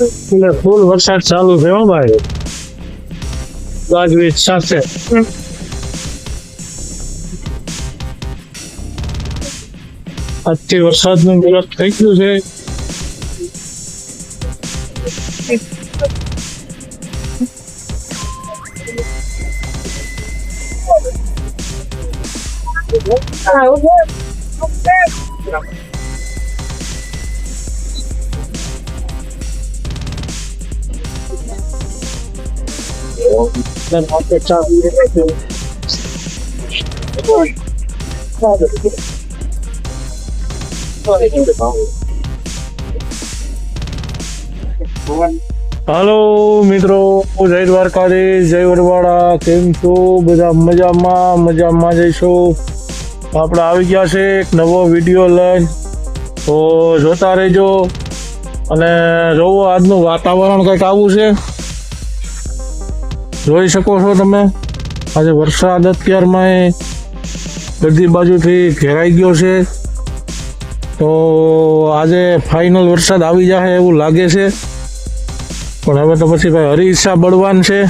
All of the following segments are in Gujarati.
એટલે ફૂલ વરસાદ ચાલુ હો ભાઈ. ગાજવીજ સાથે. આજથી વરસાદનું વિરોધ થઈ ગયું છે. હાલો મિત્રો. જય દ્વારકાધીશ, જય વરવાડા. કેમ છો? બધા મજામાં? મજામાં જઈશું આપણે આવી ગયા છે એક નવો વીડિયો લઈને. તો જોતા રહેજો. અને જોવો, આજનું વાતાવરણ કંઈક આવું છે. જોઈ શકો છો તમે. આજે વરસાદ અત્યારમાં બધી બાજુથી ઘેરાઈ ગયો છે. તો આજે ફાઇનલ વરસાદ આવી જાય એવું લાગે છે. પણ હવે તો પછી ભાઈ હરીસા બળવાન છે.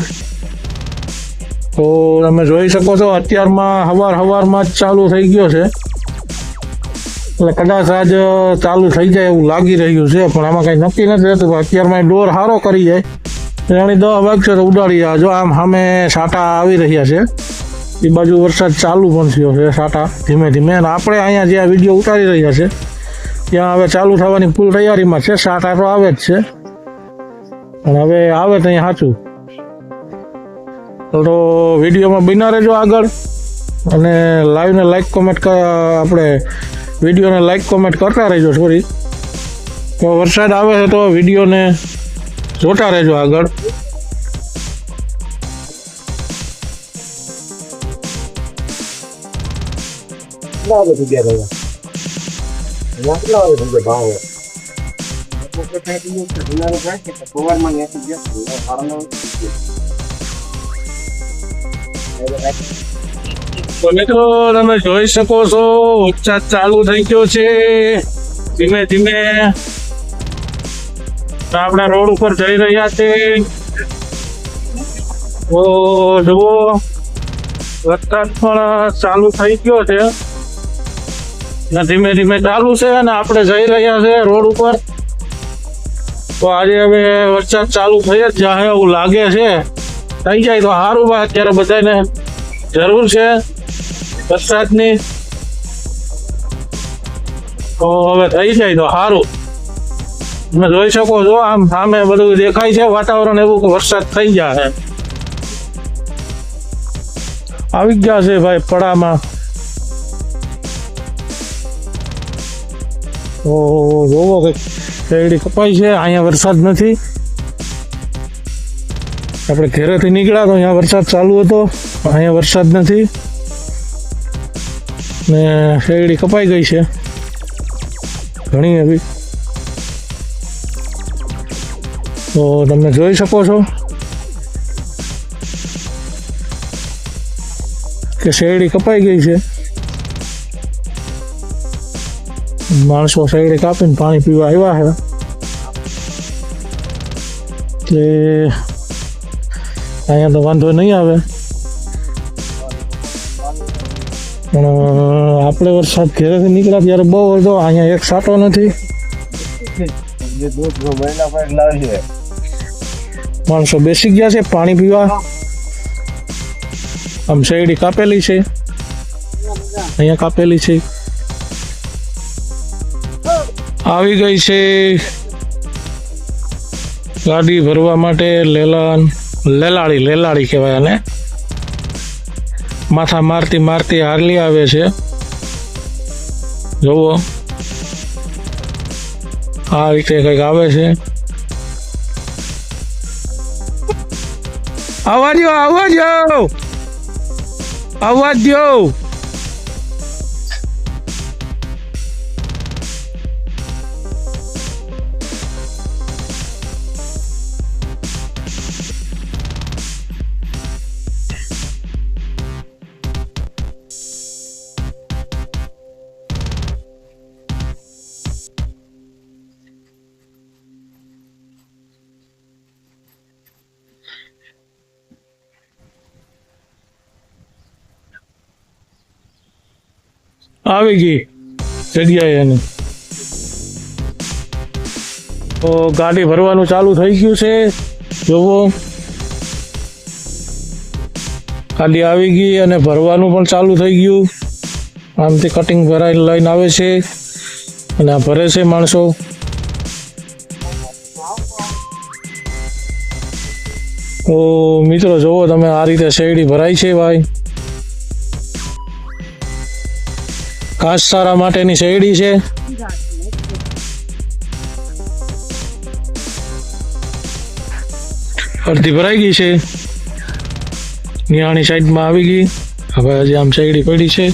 તો તમે જોઈ શકો છો અત્યારમાં હવાર હવારમાં જ ચાલુ થઈ ગયો છે. એટલે કદાચ આજ ચાલુ થઈ જાય એવું લાગી રહ્યું છે, પણ આમાં કંઈ નક્કી નથી રહેતું અત્યારમાં ડોર સારો કરી જાય. જાણી દસ વાગશે તો ઉડાડી જાય જો આમ સામે સાટા આવી રહ્યા છે. એ બાજુ વરસાદ ચાલુ પણ થયો છે સાટા ધીમે ધીમે. અને આપણે અહીંયા જે આ વીડિયો ઉતારી રહ્યા છે, ત્યાં હવે ચાલુ થવાની ફૂલ તૈયારીમાં છે. સાટા તો આવે જ છે. પણ હવે આવે તો અહીંયા સાચું. તો વિડીયોમાં બિના રહેજો આગળ. અને લાઈવને લાઈક કોમેન્ટ આપણે વિડીયોને લાઈક કોમેન્ટ કરતા રહેજો સોરી તો વરસાદ આવે છે તો વિડીયોને જોતા રહેજો આગળ. મિત્રો તમે જોઈ શકો છો વરસાદ ચાલુ થઈ ગયો છે. ધીમે ધીમે તો આપણે રોડ ઉપર જઈ રહ્યા છે. તો જુઓ વરસાદ પણ ચાલુ થઈ ગયો છે. ને ધીમે ધીમે ચાલુ છે અને આપણે જઈ રહ્યા છે રોડ ઉપર. તો આજે હવે વરસાદ ચાલુ થઈ જ જાય એવું લાગે છે. થઈ જાય તો સારું ભાઈ અત્યારે બધાને જરૂર છે વરસાદની. તો હવે થઈ જાય તો સારું. તમે જોઈ શકો છો, આમ સામે બધું દેખાય છે, વાતાવરણ એવું કે વરસાદ થઈ જાય આવી ગયા છે ભાઈ પડામાં. તો જોવો કે શેરડી કપાઈ છે, અહીંયા વરસાદ નથી. આપણે ઘેરેથી નીકળ્યા તો અહીંયા વરસાદ ચાલુ હતો, અહીંયા વરસાદ નથી. ને શેરડી કપાઈ ગઈ છે. ઘણી એવી. તો તમે જોઈ શકો છો કે શેરડી કપાઈ ગઈ છે. માણસો શેરડી કાપીને પાણી પીવા આવ્યા છે. એટલે અહીંયા તો વાંધો નહીં આવે. પણ આપણે વરસાદ ઘેરેથી નીકળ્યા ત્યારે બહુ હતો, અહીંયા એક સાટો નથી. માણસો બેસી ગયા છે, પાણી પીવા. આમ શેરડી કાપેલી છે. અહીંયા કાપેલી છે. આવી ગઈ છે. ગાડી ભરવા માટે લેલાન લેલાડી લેલાડી કહેવાય આને. માથા મારતી મારતી હારલી આવે છે. જુઓ. આ રીતે કંઈક આવે છે. આવવા દો આવવા દો આવવા દો આવી ગઈ જગ્યાએ એની. તો ગાડી ભરવાનું ચાલુ થઈ ગયું છે. જોવો. ગાડી આવી ગઈ અને ભરવાનું પણ ચાલુ થઈ ગયું. આમથી કટિંગ ભરાઈ લઈને આવે છે. અને આ ભરે છે માણસો. તો મિત્રો, જોવો તમે આ રીતે શેરડી ભરાય છે ભાઈ. ઘાસચારા માટેની શેરડી છે. અડધી ભરાઈ ગઈ છે. નિયાણી સાઈડમાં આવી ગઈ. હવે હજી આમ શેરડી પડી છે.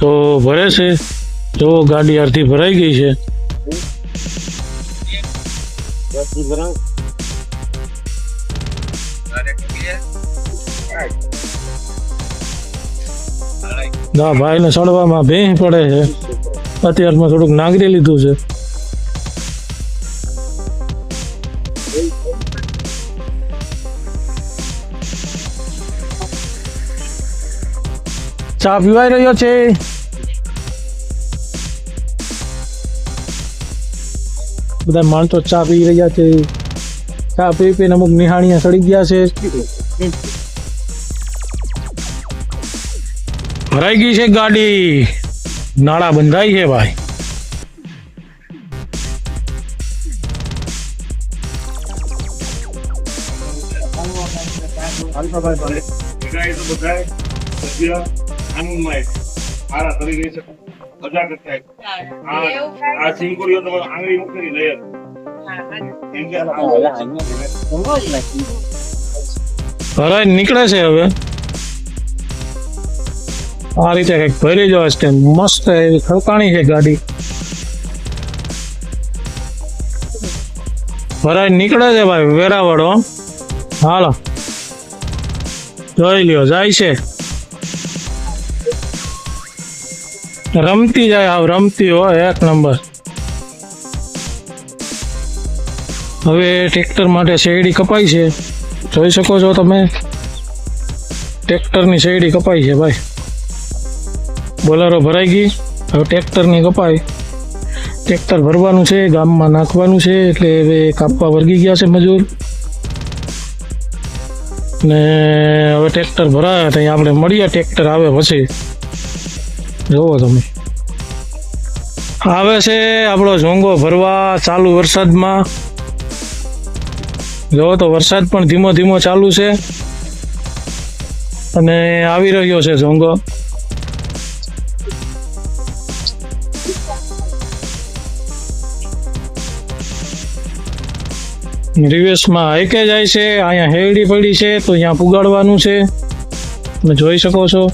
તો ભરે છે. જો ગાડી અડધી ભરાઈ ગઈ છે. ભરાવ. ના, ભાઈને સડવામાં ભેં પડે છે. અત્યારમાં થોડુંક નાગરી લીધું છે. ચા પીવાઈ રહ્યો છે? બધા માણસો ચા પી રહ્યા છે. ચા પી પીને અમુક નિહાણીયા સડી ગયા છે. ભરાઈ ગઈ છે ગાડી. નાળા બંધાઈ છે ભાઈ. આંગળી નીકળે છે હવે. આ રીતે કંઈક ભરી જવા છે મસ્ત એવી ખડકાણી છે ગાડી. ભરાઈ નીકળે છે ભાઈ, વેરાવળો હાલો. જોઈ લ્યો, જાય છે. રમતી જાય, આવ રમતી હોય એક નંબર. હવે ટ્રેક્ટર માટે શેરડી કપાઈ છે. જોઈ શકો છો તમે? ટ્રેક્ટરની શેરડી કપાઈ છે, ભાઈ. બોલેરો ભરાઈ ગઈ. હવે ટ્રેક્ટરની કપાય ટ્રેક્ટર ભરવાનું છે, ગામમાં નાખવાનું છે, એટલે હવે કાપવા વર્ગી ગયા છે મજૂર. ને હવે ટ્રેક્ટર ભરાયા ત્યાં આપણે મળીએ, ટ્રેક્ટર આવે પછી. જોવો તમે. આવે છે આપણો ઝોંગો ભરવા, ચાલુ વરસાદમાં. જોવો તો વરસાદ પણ ધીમો ધીમો ચાલુ છે. અને આવી રહ્યો છે ઝોંગો. રિવેશમાં હાઈકે જાય છે, અહીંયા હેરડી પડી છે, તો અહીંયા પુગાડવાનું છે. તમે જોઈ શકો છો.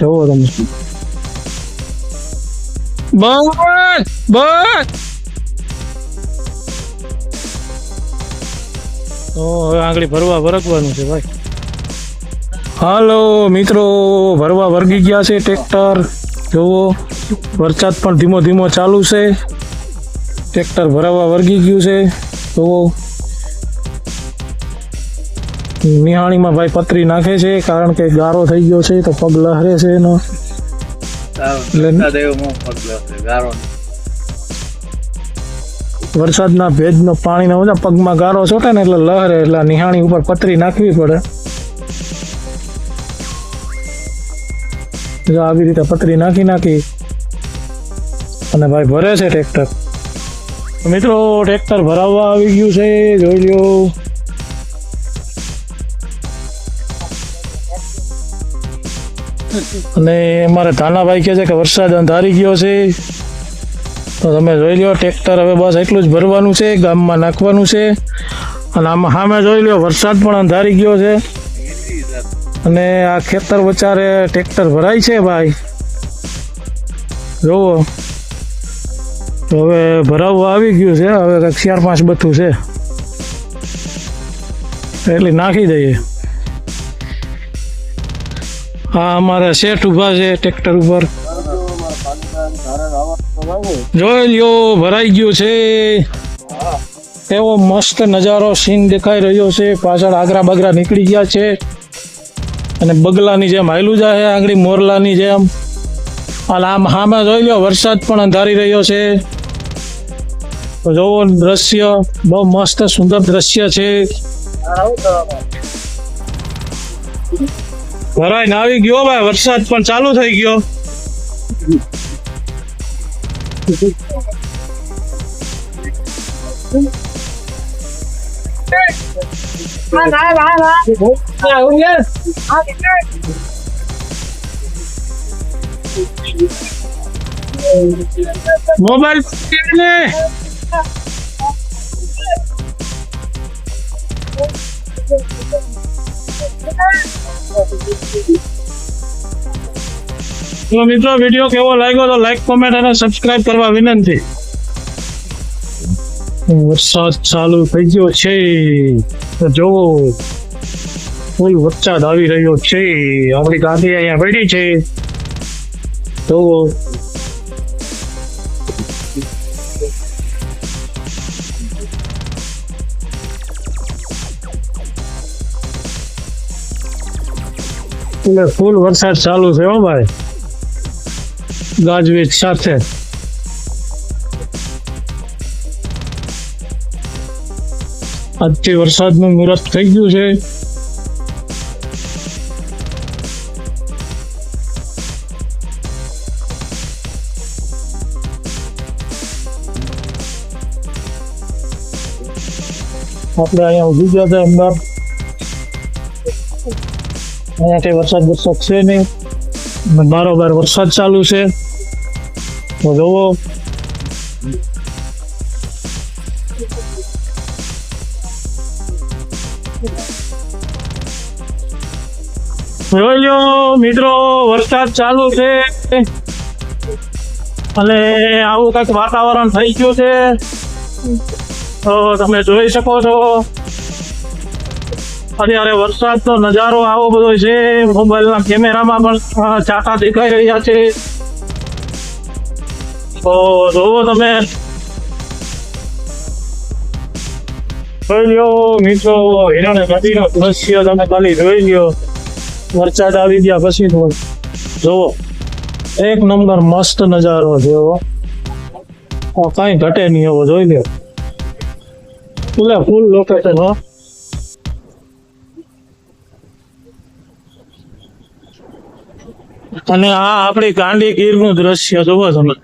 જુઓ તમે. હવે આગળ ભરવા વરગવાનું છે ભાઈ. હાલો મિત્રો, ભરવા વરગી ગયા છે ટ્રેક્ટર. જુઓ, વરસાદ પણ ધીમો ધીમો ચાલુ છે. ટ્રેક્ટર ભરાવા વર્ગી ગયું છે. જુઓ. નિહાણીમાં ભાઈ પતરી નાખે છે કારણ કે ગારો થઈ ગયો છે તો પગ લહરે છે એનો. વરસાદના ભેજનો પાણીનો ઓછા પગમાં ગારો છોટે ને એટલે લહરે એટલે નિહાણી ઉપર પતરી નાખવી પડે. જો આવી રીતે પતરી નાખી નાખી અને ભાઈ ભરે છે ટ્રેક્ટર. મિત્રો ટ્રેક્ટર ભરાવવા આવી ગયું છે, જોઈ લ્યો. અને અમારે ધાનાભાઈ કહે છે કે વરસાદ અંધારી ગયો છે. તો તમે જોઈ લ્યો ટ્રેક્ટર હવે બસ એટલું જ ભરવાનું છે, ગામમાં નાખવાનું છે. અને આમાં સામે જોઈ લ્યો, વરસાદ પણ અંધારી ગયો છે. અને આ ખેતર વચારે ટ્રેક્ટર ભરાય છે ભાઈ. જોવો તો હવે ભરાવવા આવી ગયું છે. હવે રક્ષિયાર પાંચ બથું છે. એટલે નાખી દઈએ. હા અમારે શેઠ ઊભા છે, ટ્રેક્ટર ઉપર. જોઈ લ્યો, ભરાઈ ગયું છે. એવો મસ્ત નજારો સીન દેખાઈ રહ્યો છે. પાછળ આગરા બાગરા નીકળી ગયા છે. અને બગલાની જેમ હાયલું જાય આંગળી, મોરલાની જેમ. અને આમ હામાં જોઈ લો વરસાદ પણ અંધારી રહ્યો છે. જોવો દ્રશ્ય, બહુ મસ્ત સુંદર દ્રશ્ય છે. ભરાઈને આવી ગયો ભાઈ, વરસાદ પણ ચાલુ થઈ ગયો. મોબાઈલ ને. તો મિત્રો વીડિયો કેવો લાગ્યો તો લાઈક કોમેન્ટ અને સબસ્ક્રાઇબ કરવા વિનંતી. વરસાદ ચાલુ થઈ ગયો છે. જોવો કોઈ વરસાદ આવી રહ્યો છે. આપણી ગાંધી અહીંયા બેઠી છે. જોવો એટલે ફૂલ વરસાદ ચાલુ હો ભાઈ. ગાજવીજ સાથે. આજથી વરસાદનું મુહૂર્ત થઈ ગયું છે. આપણે અહીંયા ઊભી ગયા હતા અમદાવાદ અહીંયા કઈ વરસાદ વરસાદ છે નહીં. બારોબાર વરસાદ ચાલુ છે. તો જોવો. જોઈ લ્યો મિત્રો, વરસાદ ચાલુ છે. અને આવું કંઈક વાતાવરણ થઈ ગયું છે. તો તમે જોઈ શકો છો. અત્યારે વરસાદનો નજારો આવો બધો છે. મોબાઈલના કેમેરામાં પણ ચાટા દેખાઈ રહ્યા છે. તો જોવો તમે. જોઈ લ્યો દ્રશ્ય તમે ખાલી જોઈ લ્યો. વરસાદ આવી ગયા પછી જોવો. એક નંબર મસ્ત નજારો એવો આ ઘટે નહીં એવો, જોઈ લ્યો. ફૂલે ફૂલ લોકેશન હો. અને આ આપણી ગાંડી ગીરનું દ્રશ્ય જોવો તમે.